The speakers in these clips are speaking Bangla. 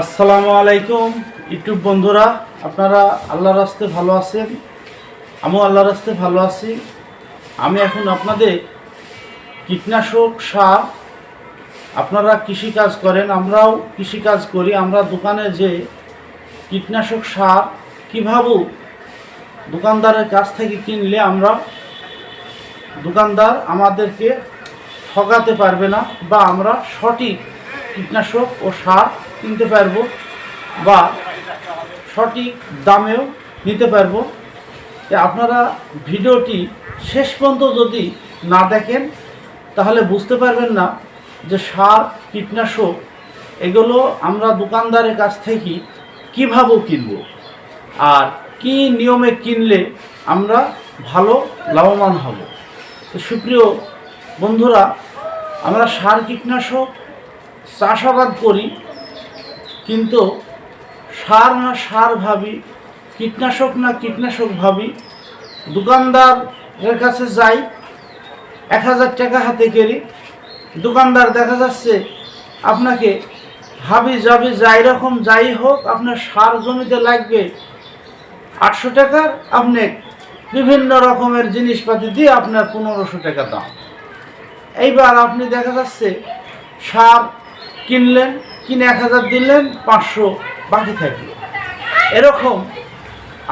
আসসালামু আলাইকুম, ইউটিউব বন্ধুরা। আপনারা আল্লাহর রাস্তে ভালো আছেন? আমিও আল্লাহর রাস্তে ভালো আছি। আমি এখন আপনাদের কীটনাশক সার, আপনারা কৃষিকাজ করেন, আমরাও কৃষিকাজ করি। আমরা দোকানে যে কীটনাশক সার কীভাবে দোকানদারের কাছ থেকে কিনলে আমরা দোকানদার আমাদেরকে ঠকাতে পারবে না বা আমরা সঠিক কীটনাশক ও সার কিনতে পারব বা সঠিক দামেও নিতে পারব। আপনারা ভিডিওটি শেষ পর্যন্ত যদি না দেখেন, তাহলে বুঝতে পারবেন না যে সার, কীটনাশক, এগুলো আমরা দোকানদারের কাছ থেকে কীভাবে কিনবো আর কি নিয়মে কিনলে আমরা ভালো লাভবান হব। তো সুপ্রিয় বন্ধুরা, আমরা সার, কীটনাশক চাষাবাদ করি। কিন্তু সার না সার ভাবি, কীটনাশক না কীটনাশক ভাবি, দোকানদারের কাছে যাই, এক হাজার টাকা হাতে কেরি, দোকানদার দেখা যাচ্ছে আপনাকে হাবি যাবি, যাই রকম যাই হোক, আপনার সার জমিতে লাগবে আটশো টাকার, আপনি বিভিন্ন রকমের জিনিসপাতি দিয়ে আপনার পনেরোশো টাকা দাম। এইবার আপনি দেখা যাচ্ছে সার কিনলেন কিনে এক হাজার দিলেন, পাঁচশো বাকি থাকল এরকম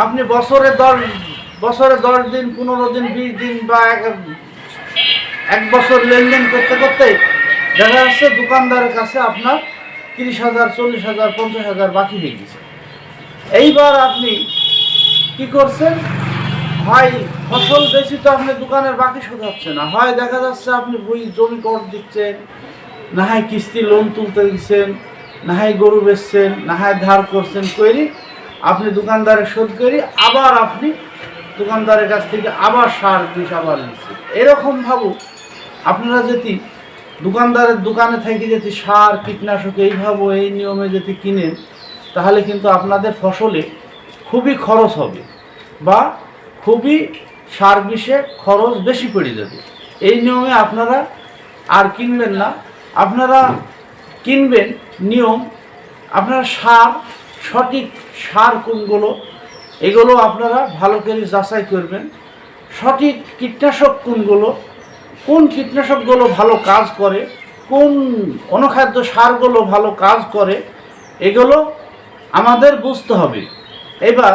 আপনি বছরে দশ বছরে দশ দিন, পনেরো দিন, বিশ দিন বা এক এক বছর লেনদেন করতে করতে দেখা যাচ্ছে দোকানদারের কাছে আপনার তিরিশ হাজার, চল্লিশ হাজার, পঞ্চাশ হাজার বাকি হয়ে গেছে। এইবার আপনি কি করছেন? হয় ফসল বেশি তো আপনি দোকানের বাকি শোধ হচ্ছে না। হয় দেখা যাচ্ছে আপনি বই জমি কর দিচ্ছেন না হয় কিস্তি লোন তুলতে গেছেন না হয় গরু বেচছেন না হয় ধার করছেন করি আপনি দোকানদারের শোধ করি আবার আপনি দোকানদারের কাছ থেকে আবার সার বিষ আবার নিচ্ছেন। এরকম ভাবু আপনারা যদি দোকানদারের দোকানে থেকে যদি সার, কীটনাশক এইভাবে এই নিয়মে যদি কিনেন, তাহলে কিন্তু আপনাদের ফসলে খুবই খরচ হবে বা খুবই সার বিষে খরচ বেশি পড়ে যাবে। এই নিয়মে আপনারা আর কিনবেন না। আপনারা কিনবেন নিয়ম, আপনারা সার, সঠিক সার কোনগুলো, এগুলো আপনারা ভালো করে যাচাই করবেন। সঠিক কীটনাশক কোনগুলো, কোন কীটনাশকগুলো ভালো কাজ করে, কোন অনুখাদ্য সারগুলো ভালো কাজ করে, এগুলো আমাদের বুঝতে হবে। এবার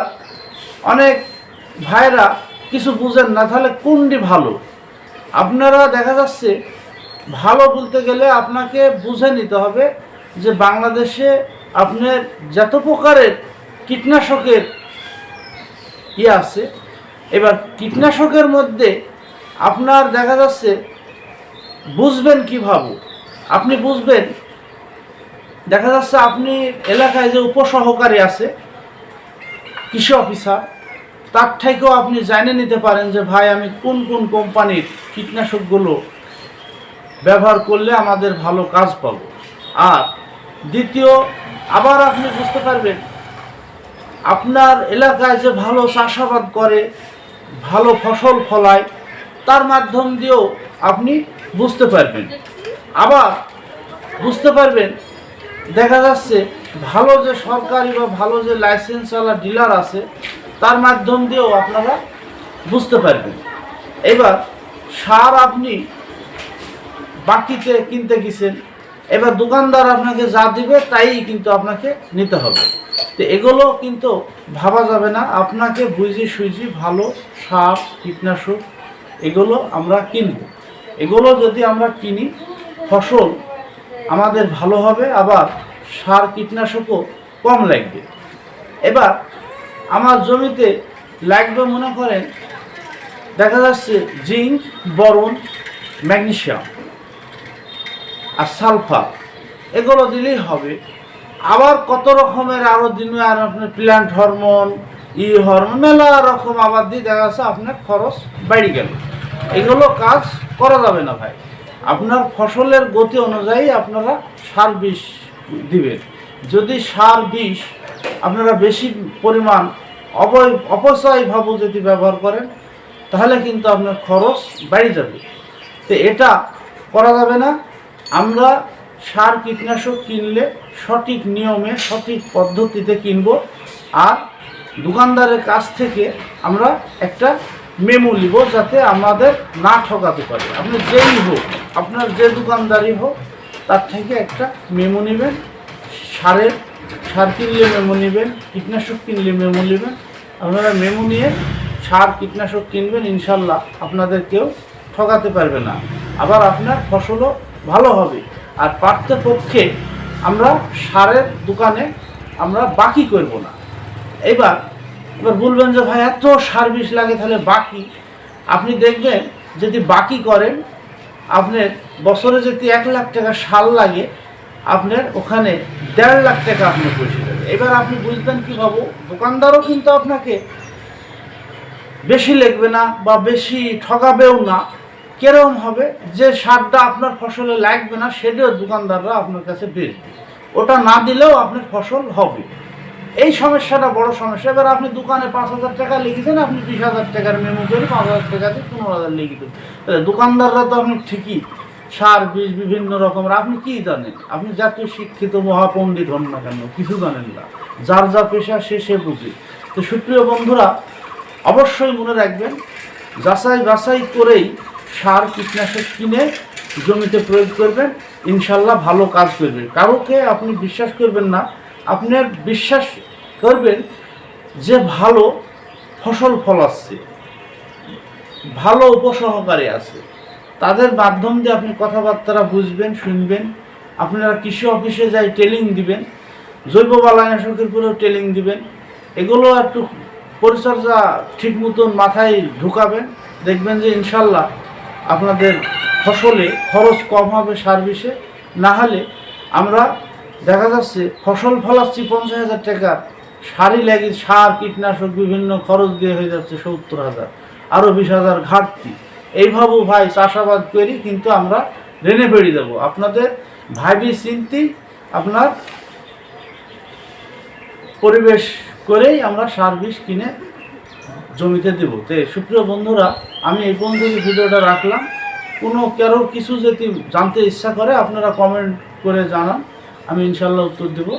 অনেক ভাইরা কিছু বুঝেন না, তাহলে কোনটি ভালো? আপনারা দেখা যাচ্ছে ভালো বলতে গেলে আপনাকে বুঝে নিতে হবে যে বাংলাদেশে আপনার যত প্রকারের কীটনাশকের ইয়ে আছে, এবার কীটনাশকের মধ্যে আপনার দেখা যাচ্ছে, বুঝবেন কীভাবে? আপনি বুঝবেন, দেখা যাচ্ছে আপনি এলাকায় যে উপসহকারী আছে, কৃষি অফিসার, তার থেকেও আপনি জানে নিতে পারেন যে, ভাই, আমি কোন কোন কোম্পানির কীটনাশকগুলো ব্যবহার করলে আমাদের ভালো কাজ পাব। আর দ্বিতীয়, আবার আপনি বুঝতে পারবেন, আপনার এলাকায় যে ভালো চাষাবাদ করে, ভালো ফসল ফলায়, তার মাধ্যম দিয়েও আপনি বুঝতে পারবেন। আবার বুঝতে পারবেন, দেখা যাচ্ছে ভালো যে সরকারি বা ভালো যে লাইসেন্সওয়ালা ডিলার আছে, তার মাধ্যম দিয়েও আপনারা বুঝতে পারবেন। এবার সার আপনি বাকিতে কিনতে গেছেন। এবার দোকানদার আপনাকে যা দিবে তাই কিন্তু আপনাকে নিতে হবে। তো এগুলো কিন্তু ভাবা যাবে না। আপনাকে বুঝি সুইজি ভালো সার, কীটনাশক এগুলো আমরা কিনব। এগুলো যদি আমরা কিনি, ফসল আমাদের ভালো হবে, আবার সার, কীটনাশকও কম লাগবে। এবার আমার জমিতে লাগবে মনে করেন, দেখা যাচ্ছে জিঙ্ক বরণ ম্যাগনেশিয়াম আর সালফার এগুলো দিলেই হবে। আবার কত রকমের আরও দিনে আর আপনার প্ল্যান্ট হরমোন ই হরমোন মেলা রকম আবার দিয়ে দেখা যাচ্ছে, আপনার খরচ বাড়ি গেল। এগুলো কাজ করা যাবে না ভাই। আপনার ফসলের গতি অনুযায়ী আপনারা সার বিষ দিবেন। যদি সার বিষ আপনারা বেশি পরিমাণ অবয় অপচয়ভাবে যদি ব্যবহার করেন, তাহলে কিন্তু আপনার খরচ বাড়ি যাবে। তো এটা করা যাবে না। আমরা সার কীটনাশক কিনলে সঠিক নিয়মে, সঠিক পদ্ধতিতে কিনব। আর দোকানদারের কাছ থেকে আমরা একটা মেমো নিব যাতে আমাদের না ঠকাতে পারে। আপনি যেই হোক, আপনার যে দোকানদারই হোক, তার থেকে একটা মেমো নেবেন, সারের, সার কিনলে মেমো নেবেন, কীটনাশক কিনলে মেমো নেবেন। আপনারা মেমো নিয়ে সার, কীটনাশক কিনবেন, ইনশাল্লাহ আপনাদের কেউ ঠকাতে পারবে না। আবার আপনার ফসলও ভালো হবে। আর পার্থপক্ষে আমরা সারের দোকানে আমরা বাকি করব না। এবার এবার বলবেন যে ভাই, এত সার বিষ লাগে তাহলে বাকি? আপনি দেখবেন, যদি বাকি করেন, আপনার বছরে যদি এক লাখ টাকা সার লাগে, আপনার ওখানে দেড় লাখ টাকা আপনি পয়সা দেবেন। এবার আপনি বুঝবেন কী ভাবো, দোকানদারও কিন্তু আপনাকে বেশি লিখবে না বা বেশি ঠকাবেও না। কেরম হবে? যে সারটা আপনার ফসলে লাগবে না, সেটাও দোকানদাররা আপনার কাছে বেচবে ওটা না দিলেও আপনার ফসল হবে। এই সমস্যাটা বড় সমস্যা। এবার আপনি দোকানে পাঁচ হাজার টাকা লিখেছেন, আপনি বিশ হাজার টাকার মেমো করে পাঁচ হাজার টাকা দিয়ে পনেরো হাজার লিখে দেবেন তাহলে দোকানদাররা তো আপনি ঠিকই। সার, বীজ বিভিন্ন রকমের, আপনি কি জানেন? আপনি জাতীয় শিক্ষিত মহাপণ্ডিত হন না কেন? কিছু জানেন না। যার যা পেশা, সে সে বুঝে। তো সুপ্রিয় বন্ধুরা, অবশ্যই মনে রাখবেন যাচাই বাছাই করেই সার কীটনাশক কিনে জমিতে প্রয়োগ করবেন, ইনশাল্লাহ ভালো কাজ করবে। কারোকে আপনি বিশ্বাস করবেন না, আপনার বিশ্বাস করবেন যে ভালো ফসল ফলাচ্ছে ভালো উপসহকারী আছে। তাদের মাধ্যম দিয়ে আপনি কথাবার্তা বুঝবেন, শুনবেন। আপনারা কৃষি অফিসে যাই ট্রেনিং দিবেন, জৈব বালানাশকের উপরেও ট্রেনিং দিবেন। এগুলো একটু পরিচর্যা ঠিক মতন মাথায় ঢুকাবেন, দেখবেন যে ইনশাল্লাহ আপনাদের ফসলে খরচ কম হবে সার্ভিসে। না হলে আমরা দেখা যাচ্ছে ফসল ফলাচ্ছি পঞ্চাশ হাজার টাকা সারই লাগে সার, কীটনাশক বিভিন্ন খরচ দিয়ে হয়ে যাচ্ছে সত্তর হাজার আরও বিশ হাজার ঘাটতি। এইভাবেও ভাই চাষাবাদ করি, কিন্তু আমরা রেনে বেরিয়ে দেবো। আপনাদের ভাবি চিন্তি, আপনার পরিবেশ করেই আমরা সার বিষ কিনে জমিতে দেব। তো সুপ্রিয় বন্ধুরা, আমি এই পর্যন্ত ভিডিওটা রাখলাম। কোনো কারোর কিছু যদি জানতে ইচ্ছা করে, আপনারা কমেন্ট করে জানান। আমি ইনশাল্লাহ উত্তর দেব।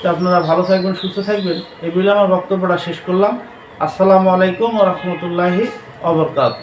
তো আপনারা ভালো থাকবেন, সুস্থ থাকবেন। এই বলে আমার বক্তব্যটা শেষ করলাম। আসসালামু আলাইকুম রহমতুল্লাহি অবরকাত